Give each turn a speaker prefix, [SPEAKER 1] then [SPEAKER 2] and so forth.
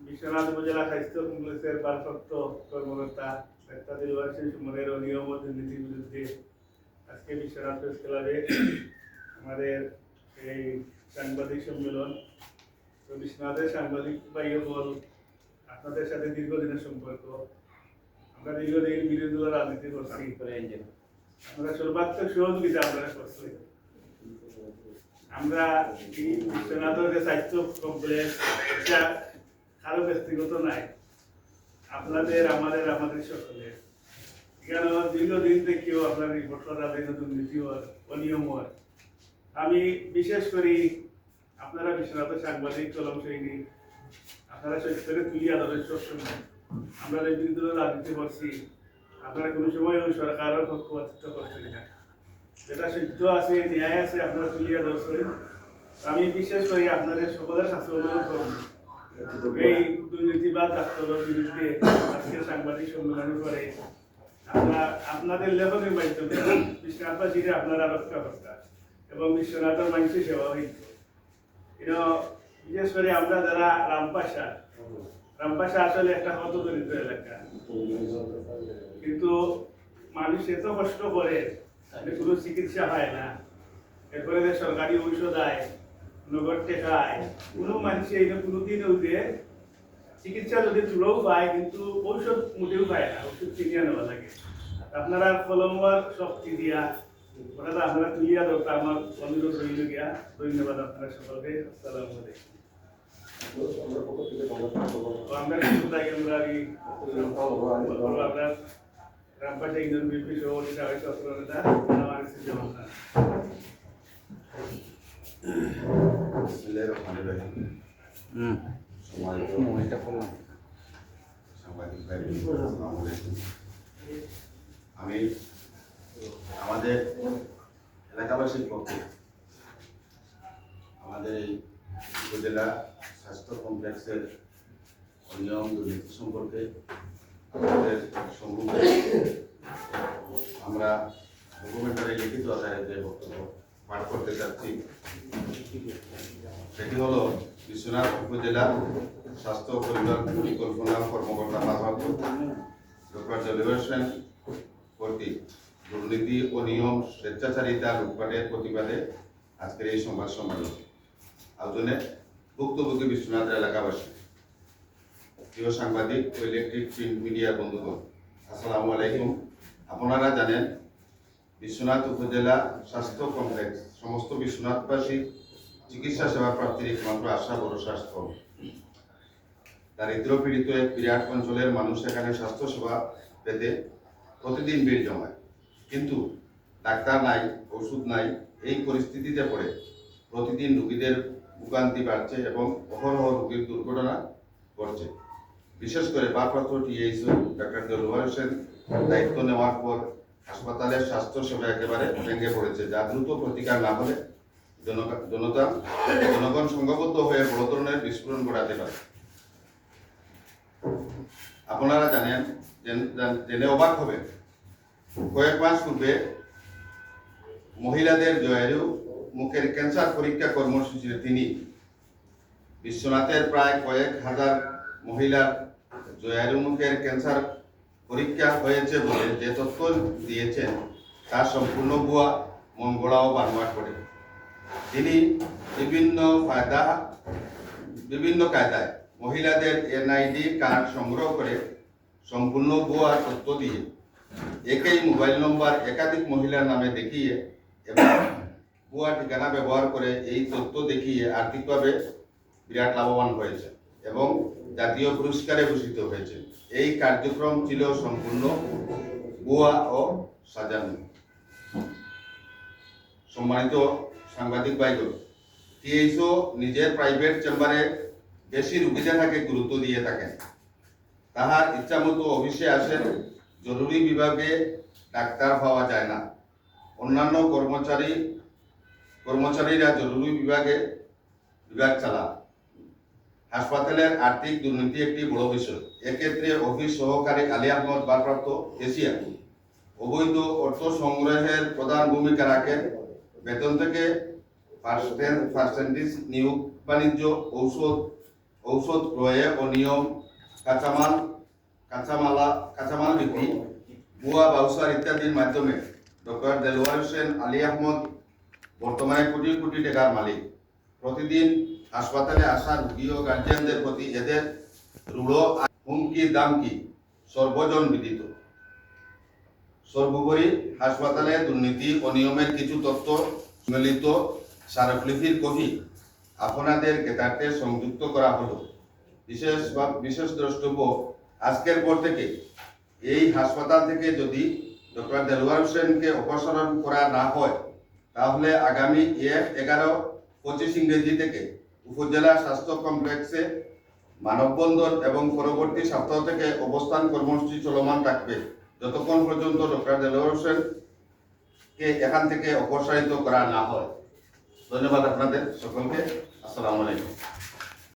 [SPEAKER 1] বিশ্বনাথ উপজেলা স্বাস্থ্য কমপ্লেক্সের ভারপ্রাপ্ত কর্মকর্তা ডাক্তার দিলওয়ার সিং সুমনের অনিয়ম দুর্নীতির বিরুদ্ধে আজকে বিশ্বনাথ প্রেস ক্লাবে আমাদের এই সাংবাদিক সম্মেলন। তো বিশ্বনাথের সাংবাদিক ভাই বল আপনাদের সাথে দীর্ঘদিনের সম্পর্ক। আমরা দীর্ঘদিন বিরোধী রাজনীতি করছি। আমরা সর্বাত্মক সহযোগিতা আপনারা করছি। আমরা এই যে স্বাস্থ্য কমপ্লেক্স এটা কারও ব্যক্তিগত নাই। আপনাদের, আমাদের আমাদের সকলের। এখানে দীর্ঘদিন থেকেও আপনার করা যায় দুর্নীতি হওয়ার অনিয়ম আমি বিশেষ করি, আপনারা বিশ্বনাথের সাংবাদিক, কলম সৈনিক, আপনারা সত্যকে তুলিয়া ধরেন সবসময়। আমরা যে বিরুদ্ধে রাজনীতি করছি, আপনারা কোনো সময় ওই সরকারের পক্ষপাতিত্ব করছেন না। যেটা সত্য আছে, ন্যায় আছে, আপনারা তুলিয়া ধরছেন। আমি বিশেষ করে আপনাদের সকলের কাছে অনুরোধ করব। এই দুর্নীতিবাদ ডাক্তারের বিরুদ্ধে আজকে সাংবাদিক সম্মেলন করে, আমরা আপনাদের লেখনের মাধ্যমে বিশ্বনাথবাসীকে আপনারা রক্ষা করতা এবং বিশ্বনাথের মানুষের সেবা হইত এটা বিশেষ করে আমরা যারা রামপাশা রামপাশা আসলে একটা হত দরিদ্র এলাকা। কিন্তু মানুষ এত কষ্ট করে যে কোনো চিকিৎসা হয় না। এরপরে যে সরকারি ঔষধ আয় নগদ টেকায় কোনো মানুষ এই কোনোদিন উঠে চিকিৎসা যদি তুলেও পায় কিন্তু ঔষধ মোটেও পায় না ওষুধ কিনিয়ে নেওয়া লাগে। আপনারা কলমার শক্তি দিয়া ওটা আপনারা তুলিয়া দরকার আমার অনুরোধ রইল গিয়া ধন্যবাদ আপনারা সকলকে আসসালামু আলাইকুম। আমরা আমরা আপনার
[SPEAKER 2] রহমানির রহিম। সম্মানিত
[SPEAKER 3] মোবাইলটা করলাম
[SPEAKER 2] সাংবাদিক ভাই আসসালামু আলাইকুম। আমি আমাদের এলাকাবাসীর পক্ষে আমাদের এই উপজেলা স্বাস্থ্য কমপ্লেক্সের অনিয়ম দুর্নীতি সম্পর্কে আমাদের সম্মুখে আমরা ডকুমেন্টারি লিখিত আকারে যে বক্তব্য পাঠ করতে চাচ্ছি, সেটি হলো বিশ্বনাথ উপজেলা স্বাস্থ্য পরিবার পরিকল্পনা কর্মকর্তা ভারপ্রাপ্ত ডক্টর জলিবর সেন কর্তৃক দুর্নীতি ও নিয়ম স্বেচ্ছাচারিতা লুটপাটের প্রতিবাদে আজকের এই সংবাদ সম্মেলন। আয়োজনে ভুক্তভোগী বিশ্বনাথ এলাকাবাসী। প্রিয় সাংবাদিক ও ইলেকট্রিক প্রিন্ট মিডিয়া বন্ধুগণ, আসসালামু আলাইকুম। আপনারা জানেন, বিশ্বনাথ উপজেলা স্বাস্থ্য কমপ্লেক্স, সমস্ত বিশ্বনাথবাসী চিকিৎসা সেবা প্রাপ্তির একমাত্র আশা, ভরসা স্থল দারিদ্র পীড়িত এক বিরাট অঞ্চলের মানুষ এখানে স্বাস্থ্য সেবা পেতে প্রতিদিন ভিড় জমায়। কিন্তু ডাক্তার নাই, ওষুধ নাই, এই পরিস্থিতিতে পড়ে প্রতিদিন রুগীদের ভোগান্তি বাড়ছে এবং অহরহ রোগীর দুর্ঘটনা ঘটছে। বিশেষ করে ভারপ্রাপ্ত টিএইচও, ডাক্তার দায়িত্ব নেওয়ার পর হাসপাতালের স্বাস্থ্য সেবা একেবারে ভেঙে পড়েছে, যা দ্রুত প্রতিকার না হলে জনতা জনগণ সংঘবদ্ধ হয়ে বড় ধরনের বিস্ফোরণ ঘটাতে পারে। আপনারা জানেন, জেন- অবাক হবেন, কয়েক মাস পূর্বে মহিলাদের জয়েরু মুখের ক্যান্সার পরীক্ষা কর্মসূচির তিনি বিশ্বনাথের প্রায় কয়েক হাজার মহিলার জয়ারু মুখের ক্যান্সার পরীক্ষা হয়েছে বলে যে তথ্য দিয়েছেন, তা সম্পূর্ণ ভুয়া মন গড়া করে। তিনি বিভিন্ন ফায়দা, বিভিন্ন কায়দায় মহিলাদের এনআইডি কার্ড সংগ্রহ করে সম্পূর্ণ ভুয়া তথ্য দিয়ে একই মোবাইল নম্বর একাধিক মহিলার নামে দেখিয়ে এবং ভুয়া ঠিকানা ব্যবহার করে এই তথ্য দেখিয়ে আর্থিকভাবে বিরাট লাভবান হয়েছে এবং জাতীয় পুরস্কারে ভূষিত হয়েছে এই কার্যক্রম ছিল সম্পূর্ণ গোয়া ও সাজানো। সম্মানিত সাংবাদিক ভাইগণ, টিএইচও নিজের প্রাইভেট চেম্বারে বেশি রুগীদের থাকে গুরুত্ব দিয়ে থাকেন। তাহার ইচ্ছামতো অফিসে আসেন, জরুরি বিভাগে ডাক্তার পাওয়া যায় না। অন্যান্য কর্মচারী কর্মচারীরা জরুরি বিভাগে বিভাগ চালান। হাসপাতালের আর্থিক দুর্নীতি একটি বড় বিষয়। এক্ষেত্রে অফিস সহকারী আলী আহমদ, ভারপ্রাপ্ত এশিয়া। অবৈধ অর্থ সংগ্রহের প্রধান ভূমিকা রাখেন বেতন থেকে পার্সেন্টেজ নিয়োগ বাণিজ্য, ঔষধ ঔষধ ক্রয়ে অনিয়ম, কাঁচামাল কাঁচামালা কাঁচামাল বিক্রি, ভুয়া বাউসার ইত্যাদির মাধ্যমে। ডক্টর দেলওয়ার হোসেন আলী আহমদ, বর্তমানে কোটি কোটি টাকার মালিক। প্রতিদিন হাসপাতালে আসা রোগী ও গার্জিয়ানদের প্রতি এদের রূঢ় হুমকি দামকি সর্বজন বিদিত সর্বোপরি হাসপাতালে দুর্নীতি ও নিয়মের কিছু তথ্য সম্মিলিত স্মারকলিপির কপি আপনাদের জ্ঞাতার্থে সংযুক্ত করা হলো। বিশেষ বা বিশেষ দ্রষ্টব্য, আজকের পর থেকে এই হাসপাতাল থেকে যদি ডক্টর দেলওয়ার হোসেনকে অপসারণ করা না হয়, তাহলে আগামী এক এগারো পঁচিশ ইংরেজি থেকে উপজেলা স্বাস্থ্য কমপ্লেক্সে মানববন্ধন এবং পরবর্তী সপ্তাহ থেকে অবস্থান কর্মসূচি চলমান থাকবে। যতক্ষণ পর্যন্ত ডক্টর দেলোয়ার হোসেনকে এখান থেকে অপসারিত করা না হয়। ধন্যবাদ আপনাদের সকলকে। আসসালাম